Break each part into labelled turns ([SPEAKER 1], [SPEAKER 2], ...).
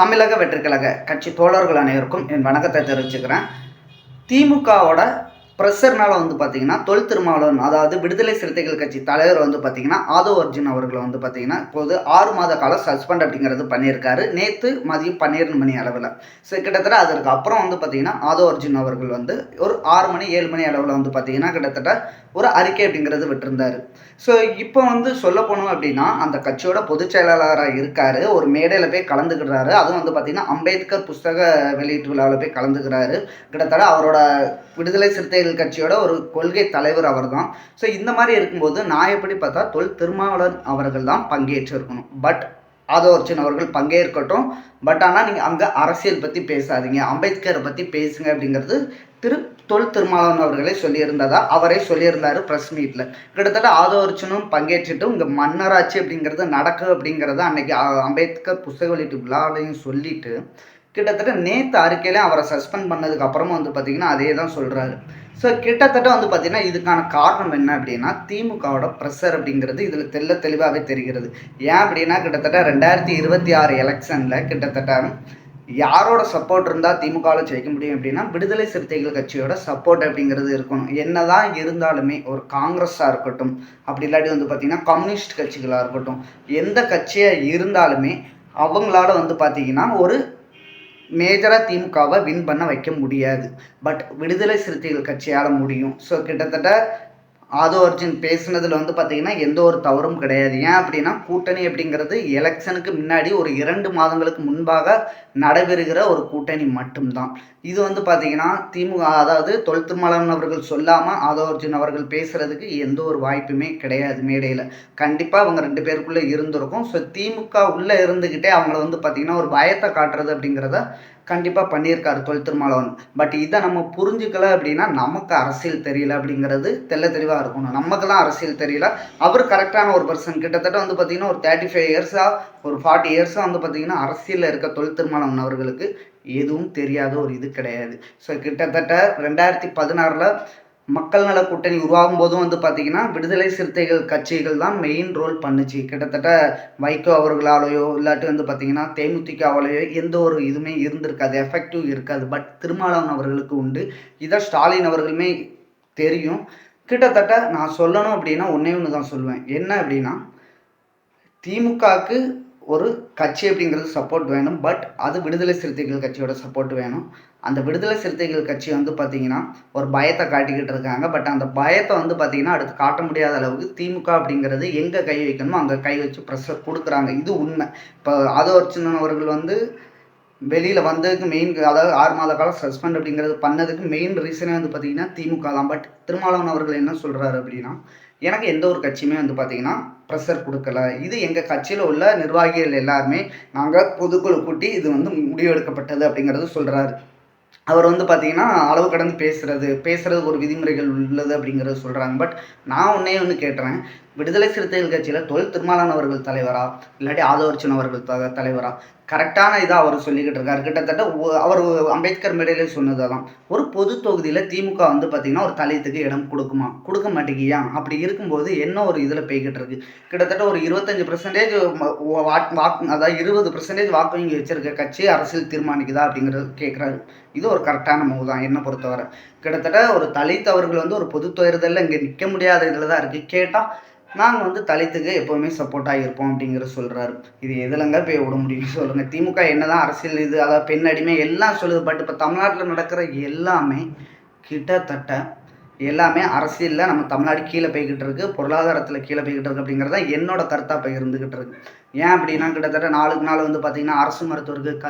[SPEAKER 1] தமிழக வெற்றிக்கழக கட்சி தோழர்கள் அனைவருக்கும் என் வணக்கத்தை தெரிவிச்சுக்கிறேன். திமுகவோட ப்ரெஷர்னால வந்து பார்த்தீங்கன்னா தொல் திருமாவளவன் அதாவது விடுதலை சிறுத்தைகள் கட்சி தலைவர் வந்து பார்த்தீங்கன்னா ஆதோ அர்ஜுன் அவர்களை வந்து பார்த்தீங்கன்னா இப்போது ஆறு மாத காலம் சஸ்பெண்ட் அப்படிங்கிறது பண்ணியிருக்காரு. நேற்று மதியம் பன்னிரெண்டு மணி அளவில். ஸோ கிட்டத்தட்ட அதற்கு அப்புறம் வந்து பார்த்தீங்கன்னா ஆதோ அர்ஜுன் அவர்கள் வந்து ஒரு ஆறு மணி ஏழு மணி அளவில் வந்து பார்த்தீங்கன்னா கிட்டத்தட்ட ஒரு அறிக்கை அப்படிங்கிறது விட்டிருந்தாரு. ஸோ இப்போ வந்து சொல்ல போனோம் அப்படின்னா அந்த கட்சியோட பொதுச் செயலாளராக இருக்காரு. ஒரு மேடையில் போய் கலந்துக்கிறாரு அதுவும் வந்து பார்த்தீங்கன்னா அம்பேத்கர் புஸ்தக வெளியீட்டு விழாவில் போய் கலந்துக்கிறாரு. கிட்டத்தட்ட அவரோட விடுதலை சிறுத்தைகள் கட்சியோட ஒரு கொள்கை தலைவர் அவர் தான் ஸோ இந்த மாதிரி இருக்கும்போது நான் எப்படி பார்த்தா தொல் திருமாவளவன் அவர்கள் தான் பங்கேற்றிருக்கணும். பட் ஆதோ அவர்கள் பங்கேற்கட்டும். பட் ஆனால் நீங்கள் அங்கே அரசியல் பற்றி பேசாதீங்க. அம்பேத்கரை பற்றி பேசுங்க அப்படிங்கிறது திரு தொல் திருமாவளவன் அவர்களே சொல்லியிருந்ததா? அவரே சொல்லியிருந்தார் ப்ரெஸ் மீட்டில் கிட்டத்தட்ட ஆதோ அர்ஜுனும் பங்கேற்றுட்டு இங்கே மன்னராட்சி அப்படிங்கிறது நடக்கு அப்படிங்கிறத அன்னைக்கு அம்பேத்கர் புஸ்தக வெளியீட்டு விழாவிலையும் சொல்லிட்டு கிட்டத்தட்ட நேற்று அறிக்கையில அவரை சஸ்பெண்ட் பண்ணதுக்கு அப்புறமா வந்து பார்த்தீங்கன்னா அதே தான் சொல்கிறாரு ஸோ கிட்டத்தட்ட வந்து பார்த்தீங்கன்னா இதுக்கான காரணம் என்ன அப்படின்னா திமுகவோட ப்ரெஷர் அப்படிங்கிறது இதில் தெள்ள தெளிவாகவே தெரிகிறது. ஏன் அப்படின்னா கிட்டத்தட்ட ரெண்டாயிரத்தி இருபத்தி ஆறு எலெக்ஷனில் கிட்டத்தட்ட யாரோட சப்போர்ட் இருந்தால் திமுகவில் ஜெயிக்க முடியும் அப்படின்னா விடுதலை சிறுத்தைகள் கட்சியோட சப்போர்ட் அப்படிங்கிறது இருக்கணும். என்னதான் இருந்தாலுமே ஒரு காங்கிரஸாக இருக்கட்டும் அப்படி இல்லாட்டி வந்து பார்த்தீங்கன்னா கம்யூனிஸ்ட் கட்சிகளாக இருக்கட்டும் எந்த கட்சியாக இருந்தாலுமே அவங்களால வந்து பார்த்தீங்கன்னா ஒரு மேஜராக திமுகவை வின் பண்ண வைக்க முடியாது. பட் விடுதலை சிறுத்தைகள் கட்சியால் முடியும். ஸோ கிட்டத்தட்ட ஆதோ அர்ஜுன் பேசுனதில் வந்து பார்த்தீங்கன்னா எந்த ஒரு தவறும் கிடையாது. ஏன் அப்படின்னா கூட்டணி அப்படிங்கிறது எலெக்ஷனுக்கு முன்னாடி ஒரு இரண்டு மாதங்களுக்கு முன்பாக நடைபெறுகிற ஒரு கூட்டணி மட்டும்தான். இது வந்து பார்த்தீங்கன்னா திமுக அதாவது தொல் திருமாவளவன் அவர்கள் சொல்லாமல் ஆதோ அர்ஜுன் அவர்கள் பேசுகிறதுக்கு எந்த ஒரு வாய்ப்புமே கிடையாது மேடையில். கண்டிப்பாக அவங்க ரெண்டு பேருக்குள்ளே இருந்திருக்கும். ஸோ திமுக உள்ளே இருந்துக்கிட்டே அவங்கள வந்து பார்த்தீங்கன்னா ஒரு பயத்தை காட்டுறது அப்படிங்கிறத கண்டிப்பாக பண்ணியிருக்காரு தொல் திருமாவளவன். பட் இதை நம்ம புரிஞ்சுக்கல அப்படின்னா நமக்கு அரசியல் தெரியல அப்படிங்கிறது தெள்ள தெளிவாக இருக்கணும். நமக்கெல்லாம் தான் அரசியல் தெரியல. அவர் கரெக்டான ஒரு பர்சன் கிட்டத்தட்ட வந்து பார்த்தீங்கன்னா ஒரு தேர்ட்டி ஃபைவ் இயர்ஸாக ஒரு ஃபார்ட்டி இயர்ஸாக வந்து பார்த்தீங்கன்னா அரசியலில் இருக்க தொல் திருமாவளவன் அவர்களுக்கு எதுவும் தெரியாத ஒரு இது கிடையாது. ஸோ கிட்டத்தட்ட ரெண்டாயிரத்தி பதினாறில் மக்கள் நல கூட்டணி உருவாகும் போதும் வந்து பார்த்தீங்கன்னா விடுதலை சிறுத்தைகள் கட்சிகள் தான் மெயின் ரோல் பண்ணுச்சு. கிட்டத்தட்ட வைகோ அவர்களாலேயோ இல்லாட்டி வந்து பார்த்தீங்கன்னா தேமுதிகாவாலேயோ எந்த ஒரு இதுவுமே இருந்திருக்காது எஃபெக்டிவ் இருக்காது. பட் திருமாவளவன் அவர்களுக்கு உண்டு. இதை ஸ்டாலின் அவர்களுமே தெரியும். கிட்டத்தட்ட நான் சொல்லணும் அப்படின்னா ஒன்றே ஒன்று தான் சொல்லுவேன். என்ன அப்படின்னா திமுகவுக்கு ஒரு கட்சி அப்படிங்கிறது சப்போர்ட் வேணும். பட் அது விடுதலை சிறுத்தைகள் கட்சியோட சப்போர்ட் வேணும். அந்த விடுதலை சிறுத்தைகள் கட்சி வந்து பார்த்தீங்கன்னா ஒரு பயத்தை காட்டிக்கிட்டு இருக்காங்க. பட் அந்த பயத்தை வந்து பார்த்தீங்கன்னா அடுத்து காட்ட முடியாத அளவுக்கு திமுக அப்படிங்கிறது எங்கே கை வைக்கணுமோ அங்கே கை வச்சு ப்ரெஷர் கொடுக்குறாங்க. இது உண்மை. இப்போ ஆதோ அர்ச்சுனன் அவர்கள் வந்து வெளியில் வந்ததுக்கு மெயின் அதாவது ஆறு மாத காலம் சஸ்பெண்ட் அப்படிங்கிறது பண்ணதுக்கு மெயின் ரீசனே வந்து பார்த்தீங்கன்னா திமுக தான் பட் திருமாவளவன் அவர்கள் என்ன சொல்கிறாரு அப்படின்னா எனக்கு எந்த ஒரு கட்சியுமே வந்து பார்த்தீங்கன்னா ப்ரெஷர் கொடுக்கல. இது எங்கள் கட்சியில் உள்ள நிர்வாகிகள் எல்லாருமே நாங்கள் பொதுக்குழு கூட்டி இது வந்து முடிவெடுக்கப்பட்டது அப்படிங்கிறது சொல்கிறாரு அவர் வந்து பார்த்தீங்கன்னா அளவு கடந்து பேசுறது பேசுகிறது ஒரு விதிமுறைகள் உள்ளது அப்படிங்கிறது சொல்கிறாங்க பட் நான் ஒன்றே ஒன்று கேட்டுறேன் விடுதலை சிறுத்தைகள் கட்சியில் தொழில் திருமாலான் அவர்கள் தலைவரா? இல்லாட்டி ஆதவர்ச்சன் அவர்கள் த தலைவரா? கரெக்டான இதாக அவர் சொல்லிக்கிட்டு இருக்காரு. கிட்டத்தட்ட அவர் அம்பேத்கர் மேடையிலே சொன்னது தான் ஒரு பொது தொகுதியில் திமுக வந்து பார்த்தீங்கன்னா ஒரு தலையத்துக்கு இடம் கொடுக்குமா? கொடுக்க மாட்டேங்கியா? அப்படி இருக்கும்போது என்ன ஒரு இதில் போய்கிட்டு இருக்கு? கிட்டத்தட்ட ஒரு இருபத்தஞ்சு பர்சன்டேஜ் வாக்கு அதாவது இருபது பர்சன்டேஜ் வாக்கு வங்கி வச்சிருக்க கட்சி அரசியல் தீர்மானிக்குதா அப்படிங்கிறது கேட்குறாரு இது ஒரு கரெக்டான மூவ் தான் என்னை பொறுத்தவரை. கிட்டத்தட்ட ஒரு தலித் அவர்கள் வந்து ஒரு பொது தேர்தலில் இங்கே நிற்க முடியாத இதில் தான் இருக்குது கேட்டால் நாங்கள் வந்து தலித்துக்கு எப்போவுமே சப்போர்ட்டாக இருப்போம் அப்படிங்கிற சொல்கிறாரு இது எதுலங்க போய் விட முடியும் சொல்லுங்கள் திமுக என்னதான் அரசியல் இது அதாவது பெண் அடிமை எல்லாம் சொல்லுது. பட் இப்போ தமிழ்நாட்டில் நடக்கிற எல்லாமே கிட்டத்தட்ட எல்லாமே அரசியலில் நம்ம தமிழ்நாடு கீழே போய்கிட்டு இருக்கு. பொருளாதாரத்தில் கீழே போய்கிட்டு இருக்கு அப்படிங்கிறது தான் என்னோட கருத்தாக போய் இருந்துகிட்டு இருக்கு. ஏன் அப்படின்னா கிட்டத்தட்ட நாளுக்கு நாள் வந்து பார்த்தீங்கன்னா அரசு மருத்துவருக்கு க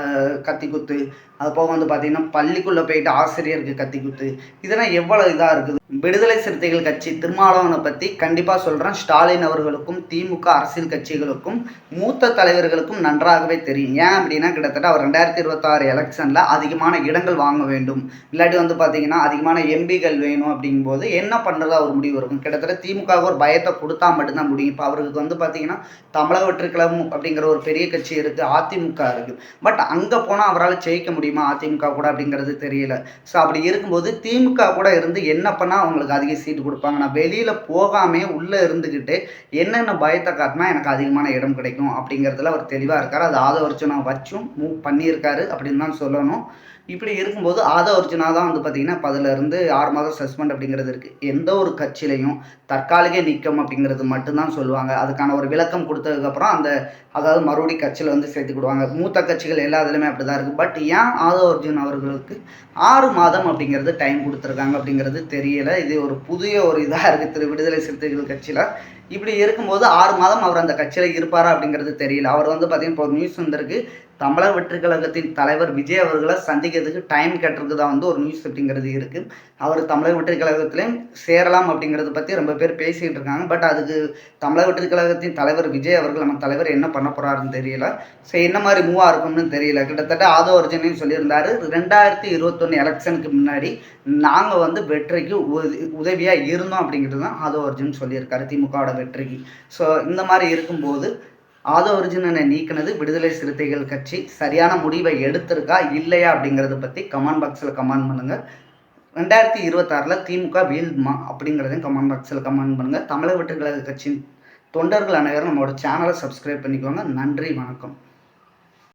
[SPEAKER 1] கத்தி குத்து அது போக வந்து பார்த்தீங்கன்னா பள்ளிக்குள்ளே போயிட்டு ஆசிரியருக்கு கத்தி குத்து இதெல்லாம் எவ்வளோ இதாக இருக்குது? விடுதலை சிறுத்தைகள் கட்சி திருமாவளவனை பற்றி கண்டிப்பாக சொல்கிறேன் ஸ்டாலின் அவர்களுக்கும் திமுக அரசியல் கட்சிகளுக்கும் மூத்த தலைவர்களுக்கும் நன்றாகவே தெரியும். ஏன் அப்படின்னா கிட்டத்தட்ட அவர் ரெண்டாயிரத்தி இருபத்தாறு எலெக்ஷனில் அதிகமான இடங்கள் வாங்க வேண்டும். இல்லாட்டி வந்து பார்த்தீங்கன்னா அதிகமான எம்பிகள் வேணும் அப்படிங்கும்போது என்ன பண்ணுறதா ஒரு முடிவு இருக்கும்? கிட்டத்தட்ட திமுக ஒரு பயத்தை கொடுத்தா மட்டும்தான் முடியும். இப்போ அவருக்கு வந்து பார்த்தீங்கன்னா தமிழக வெற்றிக்கழக அப்படிங்கிற ஒரு பெரிய கட்சி இருக்குது அதிமுக இருக்குது பட் அங்கே போனால் அவரால் ஜெயிக்க முடியும்? அதிமுக கூட அப்படிங்கிறது தெரியல. ஸோ அப்படி இருக்கும்போது திமுக கூட இருந்து என்ன பண்ணால் அவங்களுக்கு அதிக சீட்டு கொடுப்பாங்க? நான் வெளியில் போகாமே உள்ளே இருந்துக்கிட்டு என்னென்ன பயத்தை காட்டினா எனக்கு அதிகமான இடம் கிடைக்கும் அப்படிங்கிறதுல அவர் தெளிவாக இருக்கார். அது ஆதவ நான் வச்சும் மூவ் பண்ணியிருக்காரு அப்படின்னு தான் சொல்லணும். இப்படி இருக்கும்போது ஆதவ அர்ஜுனா தான் வந்து பார்த்திங்கன்னா இப்போ ஆறு மாதம் சஸ்பெண்ட் அப்படிங்கிறது இருக்குது எந்த ஒரு கட்சியிலையும் தற்காலிக நீக்கம் அப்படிங்கிறது மட்டும்தான் சொல்லுவாங்க. அதுக்கான ஒரு விளக்கம் கொடுத்ததுக்கப்புறம் அந்த அதாவது மறுபடியும் கட்சியில் வந்து சேர்த்துக்கிடுவாங்க மூத்த கட்சிகள் எல்லா இதுலையுமே அப்படி தான் இருக்குது பட் ஏன் ஆதவ அர்ஜுன் அவர்களுக்கு ஆறு மாதம் அப்படிங்கிறது டைம் கொடுத்துருக்காங்க அப்படிங்கிறது தெரியலை. இது ஒரு புதிய ஒரு இதாக இருக்குது திரு விடுதலை சிறுத்தைகள் கட்சியில் இப்படி இருக்கும்போது ஆறு மாதம் அவர் அந்த கட்சியில் இருப்பாரா அப்படிங்கிறது தெரியல. அவர் வந்து பார்த்தீங்கன்னா இப்போ ஒரு நியூஸ் வந்திருக்கு. தமிழக வெற்றி கழகத்தின் தலைவர் விஜய் அவர்களை சந்திக்கிறதுக்கு டைம் கேட்டிருக்குதா வந்து ஒரு நியூஸ் அப்படிங்கிறது இருக்குது அவர் தமிழக வெற்றி கழகத்திலையும் சேரலாம் அப்படிங்கிறத பற்றி ரொம்ப பேர் பேசிகிட்டு இருக்காங்க. பட் அதுக்கு தமிழக வெற்றி கழகத்தின் தலைவர் விஜய் அவர்கள் நம்ம தலைவர் என்ன பண்ண போகிறாருன்னு தெரியல. ஸோ என்ன மாதிரி மூவாக இருக்கும்னு தெரியல. கிட்டத்தட்ட ஆதோ அர்ஜுனையும் சொல்லியிருந்தார். ரெண்டாயிரத்தி இருபத்தொன்று எலெக்ஷனுக்கு முன்னாடி நாங்கள் வந்து வெற்றிக்கு உதவியாக இருந்தோம் அப்படிங்கிறது தான் ஆதோ அர்ஜுன் சொல்லியிருக்காரு திமுகவோட வெற்றிக்கு ஸோ இந்த மாதிரி இருக்கும்போது ஆதோ அர்ஜுனனை நீக்கினது விடுதலை சிறுத்தைகள் கட்சி. சரியான முடிவை எடுத்திருக்கா இல்லையா அப்படிங்கிறத பற்றி கமெண்ட் பாக்ஸில் கமெண்ட் பண்ணுங்கள் ரெண்டாயிரத்தி இருபத்தாறில் திமுக வீழ்மா அப்படிங்கிறதையும் கமெண்ட் பாக்ஸில் கமெண்ட் பண்ணுங்கள் தமிழக வெற்றி கழக கட்சியின் தொண்டர்கள் அனைவரும் நம்மளோட சேனலை சப்ஸ்கிரைப் பண்ணிக்கோங்க. நன்றி வணக்கம்.